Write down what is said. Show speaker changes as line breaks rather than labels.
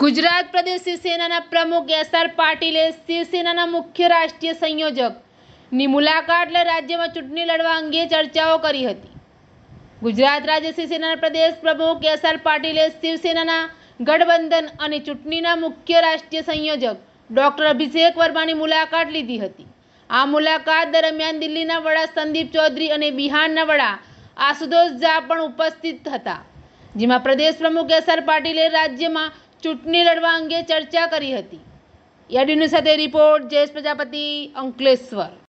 ગુજરાત પ્રદેશ શિવસેનાના પ્રમુખ S R પાટીલે શિવસેનાના મુખ્ય રાષ્ટ્રીય સંયોજકની મુલાકાત લઈ રાજ્યમાં ચૂંટણી લડવા અંગે ચર્ચાઓ કરી હતી. ગુજરાત રાજ્ય શિવસેનાના પ્રદેશ પ્રમુખ એસ આર પાટીલે શિવસેનાના ગઠબંધન અને ચૂંટણીના મુખ્ય રાષ્ટ્રીય સંયોજક ડોક્ટર અભિષેક વર્માની મુલાકાત લીધી હતી. આ મુલાકાત દરમિયાન દિલ્હીના વડા સંદીપ ચૌધરી અને બિહારના વડા આશુતોષ ઝા પણ ઉપસ્થિત હતા, જેમાં પ્રદેશ પ્રમુખ એસ પાટીલે રાજ્યમાં ચૂંટણી લડવા અંગે ચર્ચા કરી હતી. યાડીની સાથે રિપોર્ટ, જયેશ પ્રજાપતિ, અંકલેશ્વર.